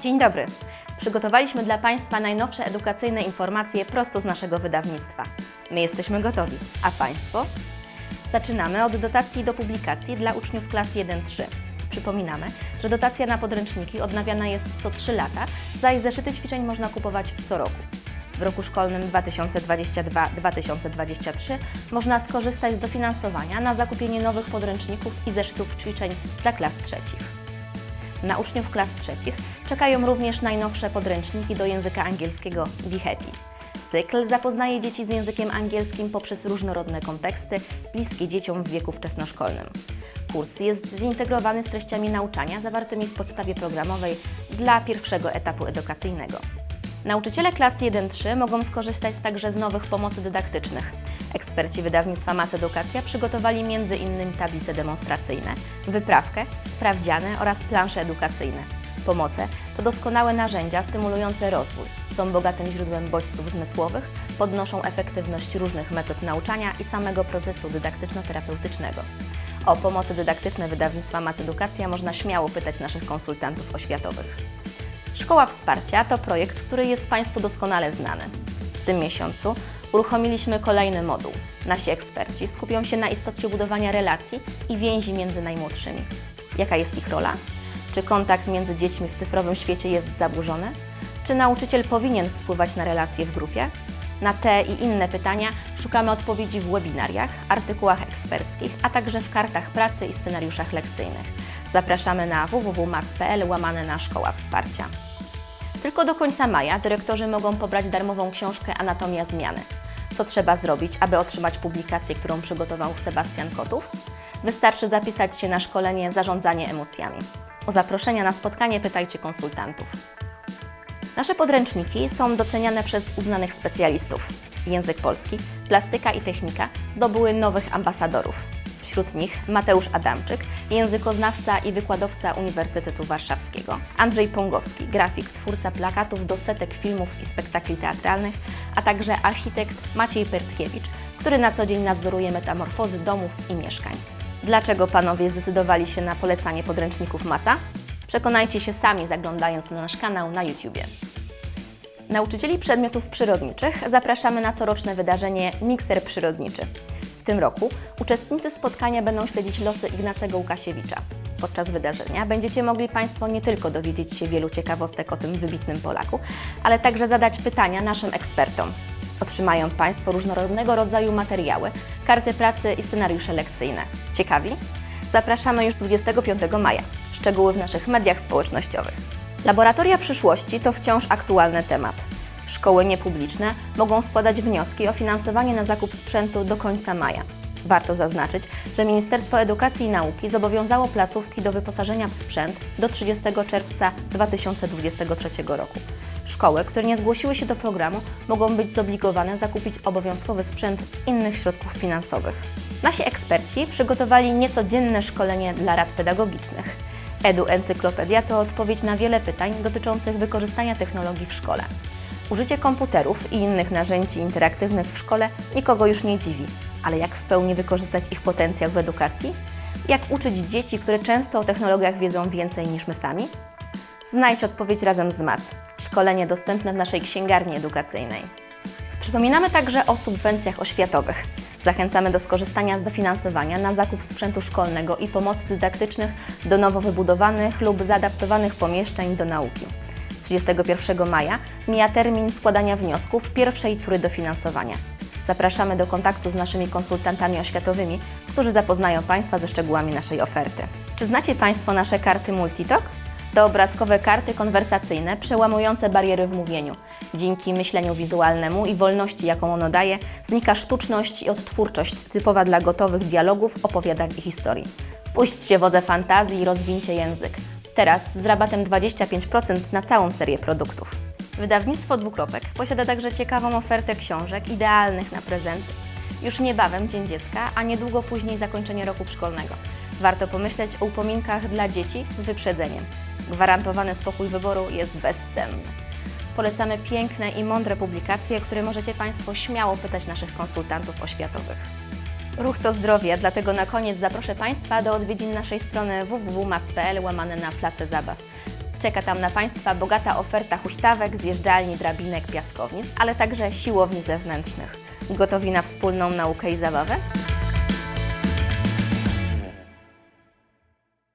Dzień dobry. Przygotowaliśmy dla Państwa najnowsze edukacyjne informacje prosto z naszego wydawnictwa. My jesteśmy gotowi, a Państwo? Zaczynamy od dotacji do publikacji dla uczniów klas 1-3. Przypominamy, że dotacja na podręczniki odnawiana jest co 3 lata, zaś zeszyty ćwiczeń można kupować co roku. W roku szkolnym 2022-2023 można skorzystać z dofinansowania na zakupienie nowych podręczników i zeszytów ćwiczeń dla klas trzecich. Na uczniów klas trzecich czekają również najnowsze podręczniki do języka angielskiego Be Happy. Cykl zapoznaje dzieci z językiem angielskim poprzez różnorodne konteksty, bliskie dzieciom w wieku wczesnoszkolnym. Kurs jest zintegrowany z treściami nauczania zawartymi w podstawie programowej dla pierwszego etapu edukacyjnego. Nauczyciele klas 1-3 mogą skorzystać także z nowych pomocy dydaktycznych. Eksperci wydawnictwa Mac Edukacja przygotowali m.in. tablice demonstracyjne, wyprawkę, sprawdziany oraz plansze edukacyjne. Pomoce to doskonałe narzędzia stymulujące rozwój, są bogatym źródłem bodźców zmysłowych, podnoszą efektywność różnych metod nauczania i samego procesu dydaktyczno-terapeutycznego. O pomocy dydaktyczne wydawnictwa Mac Edukacja można śmiało pytać naszych konsultantów oświatowych. Szkoła Wsparcia to projekt, który jest Państwu doskonale znany. W tym miesiącu uruchomiliśmy kolejny moduł. Nasi eksperci skupią się na istocie budowania relacji i więzi między najmłodszymi. Jaka jest ich rola? Czy kontakt między dziećmi w cyfrowym świecie jest zaburzony? Czy nauczyciel powinien wpływać na relacje w grupie? Na te i inne pytania szukamy odpowiedzi w webinariach, artykułach eksperckich, a także w kartach pracy i scenariuszach lekcyjnych. Zapraszamy na www.mac.pl łamane na Szkoła Wsparcia. Tylko do końca maja dyrektorzy mogą pobrać darmową książkę Anatomia Zmiany. Co trzeba zrobić, aby otrzymać publikację, którą przygotował Sebastian Kotów? Wystarczy zapisać się na szkolenie Zarządzanie emocjami. O zaproszenia na spotkanie pytajcie konsultantów. Nasze podręczniki są doceniane przez uznanych specjalistów. Język polski, plastyka i technika zdobyły nowych ambasadorów. Wśród nich Mateusz Adamczyk, językoznawca i wykładowca Uniwersytetu Warszawskiego, Andrzej Pongowski, grafik, twórca plakatów do setek filmów i spektakli teatralnych, a także architekt Maciej Pertkiewicz, który na co dzień nadzoruje metamorfozy domów i mieszkań. Dlaczego panowie zdecydowali się na polecanie podręczników Maca? Przekonajcie się sami zaglądając na nasz kanał na YouTubie. Nauczycieli przedmiotów przyrodniczych zapraszamy na coroczne wydarzenie Mikser Przyrodniczy. Tym roku uczestnicy spotkania będą śledzić losy Ignacego Łukasiewicza. Podczas wydarzenia będziecie mogli Państwo nie tylko dowiedzieć się wielu ciekawostek o tym wybitnym Polaku, ale także zadać pytania naszym ekspertom. Otrzymają Państwo różnorodnego rodzaju materiały, karty pracy i scenariusze lekcyjne. Ciekawi? Zapraszamy już 25 maja. Szczegóły w naszych mediach społecznościowych. Laboratoria przyszłości to wciąż aktualny temat. Szkoły niepubliczne mogą składać wnioski o finansowanie na zakup sprzętu do końca maja. Warto zaznaczyć, że Ministerstwo Edukacji i Nauki zobowiązało placówki do wyposażenia w sprzęt do 30 czerwca 2023 roku. Szkoły, które nie zgłosiły się do programu, mogą być zobligowane zakupić obowiązkowy sprzęt z innych środków finansowych. Nasi eksperci przygotowali niecodzienne szkolenie dla rad pedagogicznych. Edu Encyklopedia to odpowiedź na wiele pytań dotyczących wykorzystania technologii w szkole. Użycie komputerów i innych narzędzi interaktywnych w szkole nikogo już nie dziwi, ale jak w pełni wykorzystać ich potencjał w edukacji? Jak uczyć dzieci, które często o technologiach wiedzą więcej niż my sami? Znajdź odpowiedź razem z MAC. Szkolenie dostępne w naszej księgarni edukacyjnej. Przypominamy także o subwencjach oświatowych. Zachęcamy do skorzystania z dofinansowania na zakup sprzętu szkolnego i pomocy dydaktycznych do nowo wybudowanych lub zaadaptowanych pomieszczeń do nauki. 31 maja mija termin składania wniosków pierwszej tury dofinansowania. Zapraszamy do kontaktu z naszymi konsultantami oświatowymi, którzy zapoznają Państwa ze szczegółami naszej oferty. Czy znacie Państwo nasze karty Multitalk? To obrazkowe karty konwersacyjne przełamujące bariery w mówieniu. Dzięki myśleniu wizualnemu i wolności, jaką ono daje, znika sztuczność i odtwórczość typowa dla gotowych dialogów, opowiadań i historii. Puśćcie wodze fantazji i rozwincie język. Teraz z rabatem 25% na całą serię produktów. Wydawnictwo Dwukropek posiada także ciekawą ofertę książek idealnych na prezenty. Już niebawem Dzień Dziecka, a niedługo później zakończenie roku szkolnego. Warto pomyśleć o upominkach dla dzieci z wyprzedzeniem. Gwarantowany spokój wyboru jest bezcenny. Polecamy piękne i mądre publikacje, które możecie Państwo śmiało pytać naszych konsultantów oświatowych. Ruch to zdrowie, dlatego na koniec zaproszę Państwa do odwiedzin naszej strony www.mac.pl łamane na place zabaw. Czeka tam na Państwa bogata oferta huśtawek, zjeżdżalni, drabinek, piaskownic, ale także siłowni zewnętrznych. Gotowi na wspólną naukę i zabawę?